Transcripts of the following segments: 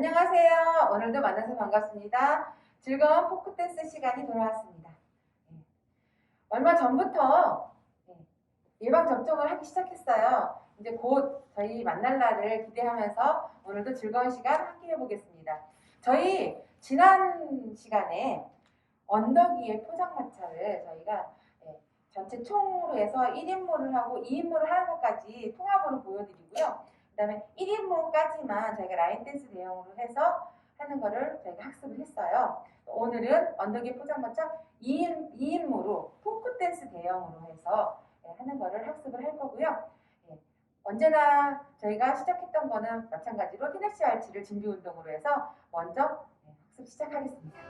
안녕하세요. 오늘도 만나서 반갑습니다. 즐거운 포크댄스 시간이 돌아왔습니다. 예. 얼마 전부터 예, 예방 접종을 하기 시작했어요. 이제 곧 저희 만날 날을 기대하면서 오늘도 즐거운 시간 함께 해보겠습니다. 저희 지난 시간에 언덕 위의 포장마차를 저희가 예, 전체 총으로 해서 1인물을 하고 2인물을 하는 것까지 통합으로 보여드리고요. 그다음에 1인물까지만 저희가 라인 댄스 대용으로 해서 하는 거를 저희가 학습을 했어요. 오늘은 언덕의 포장마차 2인, 2인무로 포크 댄스 대용으로 해서 예, 하는 거를 학습을 할 거고요. 예, 언제나 저희가 시작했던 거는 마찬가지로 테네시 알치를 준비 운동으로 해서 먼저 예, 학습 시작하겠습니다.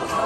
Just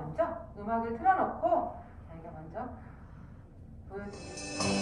먼저 음악을 틀어놓고 저희가 먼저 보여드리겠습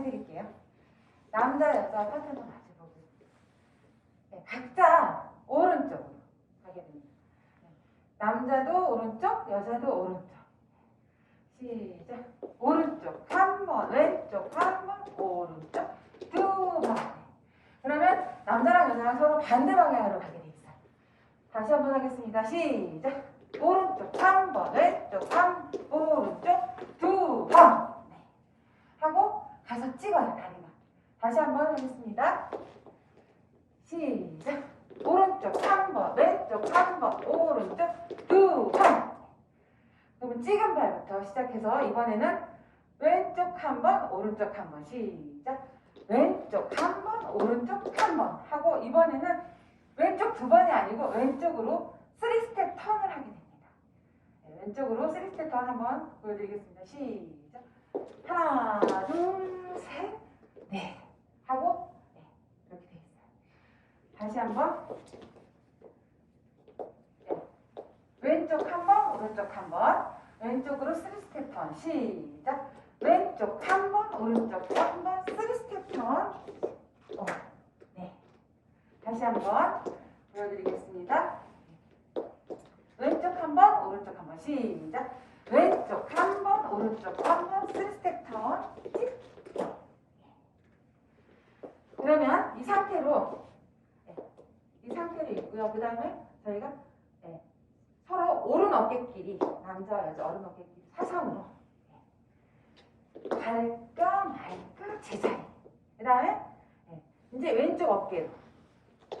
해드릴게요. 남자, 여자 파트너 마주보고 네, 각자 오른쪽으로 가게 됩니다. 네, 남자도 오른쪽, 여자도 오른쪽. 시작. 오른쪽 한 번, 왼쪽 한 번, 오른쪽 두 번. 그러면 남자랑 여자랑 서로 반대 방향으로 가게 돼 있어요. 다시 한번 하겠습니다. 시작. 오른쪽 한 번, 왼쪽 한 번, 오른쪽 두 번. 네. 하고 가서 찍어요 다리만. 다시 한번 하겠습니다. 시작. 오른쪽 한 번, 왼쪽 한 번, 오른쪽 두 번. 그러면 찍은 발부터 시작해서 이번에는 왼쪽 한 번, 오른쪽 한 번. 시작. 왼쪽 한 번, 오른쪽 한 번. 하고 이번에는 왼쪽 두 번이 아니고 왼쪽으로 3스텝 턴을 하게 됩니다. 네, 왼쪽으로 3스텝 턴 한번 보여드리겠습니다. 시작. 하나, 둘, 셋, 넷. 하고 네, 이렇게 돼 있어요. 다시 한번. 네. 왼쪽 한 번, 오른쪽 한 번. 왼쪽으로 3스텝 턴. 시작. 왼쪽 한 번, 오른쪽 한 번, 3스텝 턴. 어, 네. 다시 한번 보여드리겠습니다. 왼쪽 한 번, 오른쪽 한 번. 시작. 왼쪽 한 번, 오른쪽 한 번, 3스텝 턴. 찍. 그러면 이 상태로 네, 이 상태로 있고요. 그 다음에 저희가 네, 서로 오른 어깨끼리 남자와 여자 오른 어깨끼리 사선으로 네, 갈까 말까 제자리. 그 다음에 네, 이제 왼쪽 어깨로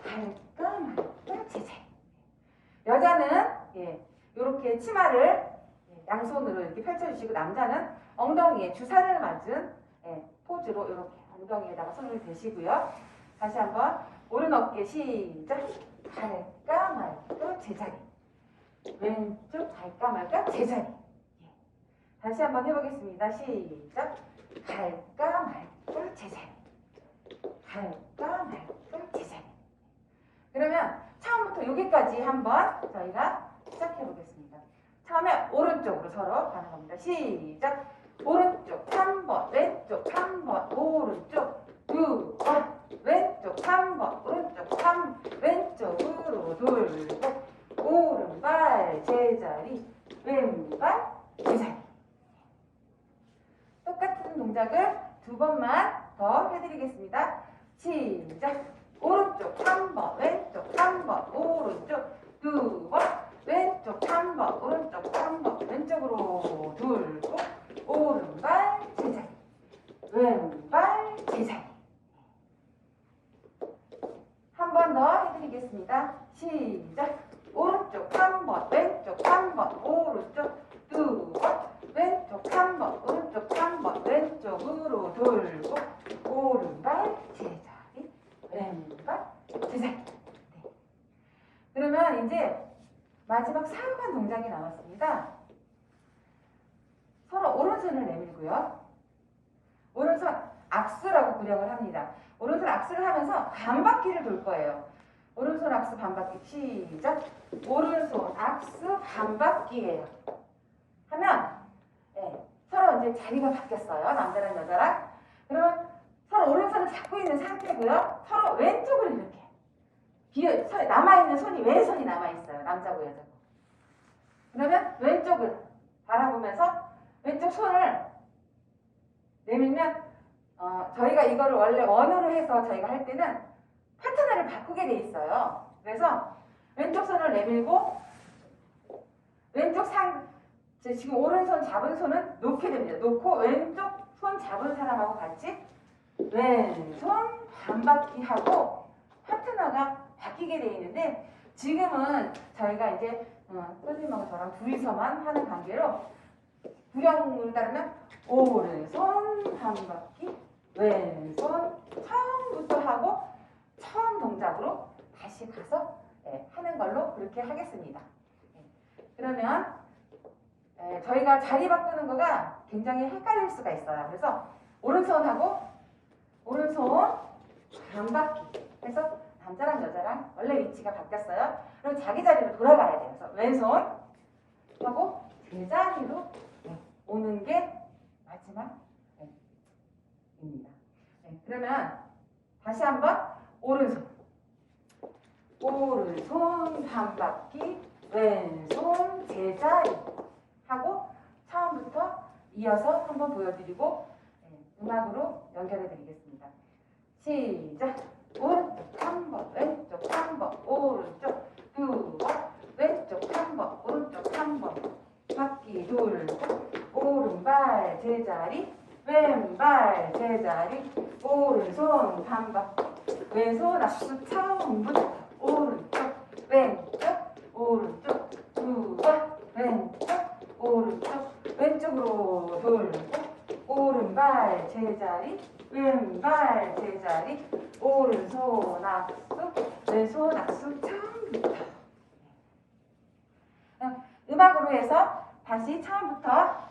갈까 말까 제자리. 여자는 예, 이렇게 치마를 예, 양손으로 이렇게 펼쳐주시고 남자는 엉덩이에 주사를 맞은 예, 포즈로 이렇게 엉덩이에다가 손을 대시고요. 다시 한번 오른 어깨 시작. 갈까 말까 제자리. 왼쪽 갈까 말까 제자리. 예. 다시 한번 해보겠습니다. 시작. 갈까 말까 제자리. 갈까 말까 제자리. 그러면 처음부터 여기까지 한번 저희가 시작해 보겠습니다. 처음에 오른쪽으로 서로 가는 겁니다. 시작. 오른쪽 한 번, 왼쪽 한 번, 오른쪽 두 번, 왼쪽 한 번, 오른쪽 한 번, 왼쪽으로 돌고 오른발 제자리, 왼발 제자리. 똑같은 동작을 두 번만 더 해드리겠습니다. 시작. 오른쪽 한 번, 왼쪽 한 번, 오른쪽 두 번, 왼쪽 한 번, 오른쪽 한 번, 왼쪽으로 돌고 오른발 제자리, 왼발 제자리. 한 번 더 해드리겠습니다. 시작. 오른쪽 한 번, 왼쪽 한 번, 오른쪽 두 번, 왼쪽 한 번, 오른쪽 한 번, 왼쪽으로 돌고 오른발 제자리, 왼발 제자리. 네. 그러면 이제 마지막 사용한 동작이 남았습니다. 서로 오른손을 내밀고요. 오른손 악수라고 구령을 합니다. 오른손 악수를 하면서 반바퀴를 돌 거예요. 오른손 악수 반바퀴 시작. 오른손 반바퀴예요. 하면 예, 서로 이제 자리가 바뀌었어요. 남자랑 여자랑. 그러면 서로 오른손을 잡고 있는 상태고요. 서로 왼쪽을 이렇게 비어 서- 남아있는 손이 왼손이 남아있어요. 남자고 여자고. 그러면 왼쪽을 바라보면서 왼쪽 손을 내밀면 어, 저희가 이거를 원래 원어로 해서 저희가 할 때는 파트너를 바꾸게 돼 있어요. 그래서 왼쪽 손을 내밀고 왼쪽 상제 지금 오른손 잡은 손은 놓게 됩니다. 놓고 왼쪽 손 잡은 사람하고 같이 왼손 반바퀴 하고 파트너가 바뀌게 돼 있는데 지금은 저희가 이제 어, 선생님하고 저랑 둘이서만 하는 관계로 구령을 따르면 오른손 한 바퀴 왼손 처음부터 하고 처음 동작으로 다시 가서 예, 하는 걸로 그렇게 하겠습니다. 예, 그러면 예, 저희가 자리 바꾸는 거가 굉장히 헷갈릴 수가 있어요. 그래서 오른손하고 오른손 반 바퀴 해서 남자랑 여자랑 원래 위치가 바뀌었어요. 그럼 자기 자리로 돌아가야 돼요. 그래서 왼손 하고 제자리로 네, 오는 앞치마 네, 입니다. 네, 그러면 다시 한번 오른손 오른손 반 바퀴 왼손 제자리 하고 처음부터 이어서 한번 보여드리고 네, 음악으로 연결해 드리겠습니다. 시작! 오른쪽 한번 왼쪽 한번 오른쪽 두번 왼쪽 한번 오른쪽 한 번. 바퀴 돌고 오른발 제자리 왼발 제자리 오른손 반바퀴 왼손 앞서 처음부터 오른쪽 왼쪽 오른쪽 두번 왼쪽 오른쪽 왼쪽으로 돌고 오른발 제자리 왼발 제자리 오른손 악수 왼손 악수 처음부터. 어, 음악으로 해서 다시 처음부터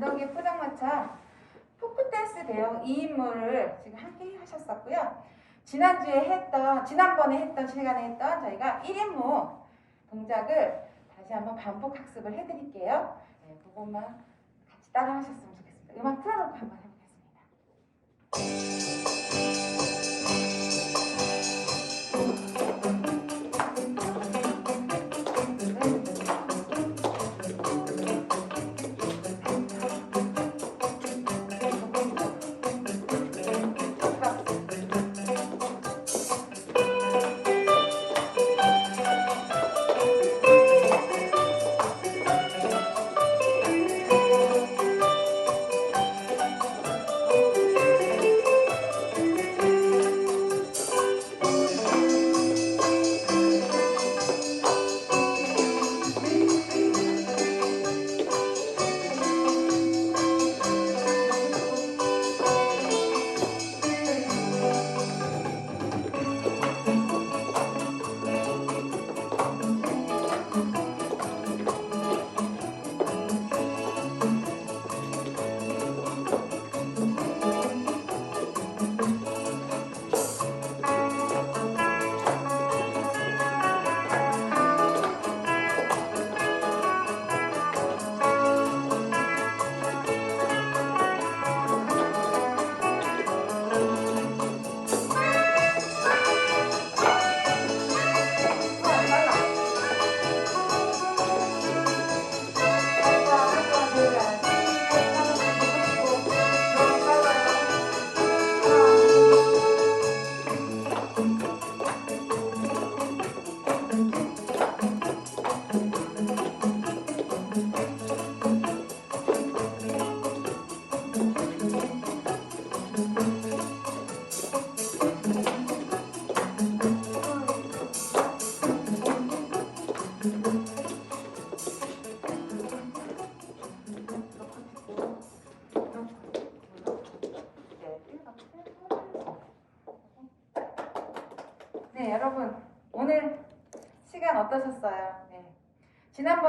언덕의 포장마차 포크댄스 배우 2인물을 지금 함께 하셨었고요. 지난주에 했던, 지난번에 했던 시간에 했던 저희가 1인무 동작을 다시 한번 반복 학습을 해드릴게요. 네, 그것만 같이 따라 하셨으면 좋겠습니다. 음악 틀어놓고 한번 해보겠습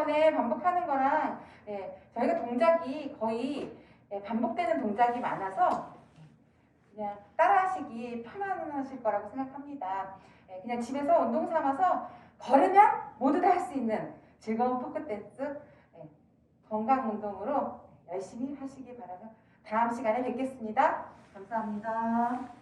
번에 반복하는 거랑 예, 저희가 동작이 거의 예, 반복되는 동작이 많아서 그냥 따라하시기 편안하실 거라고 생각합니다. 예, 그냥 집에서 운동 삼아서 걸으면 모두 다 할 수 있는 즐거운 포크 댄스 예, 건강 운동으로 열심히 하시기 바라며 다음 시간에 뵙겠습니다. 감사합니다.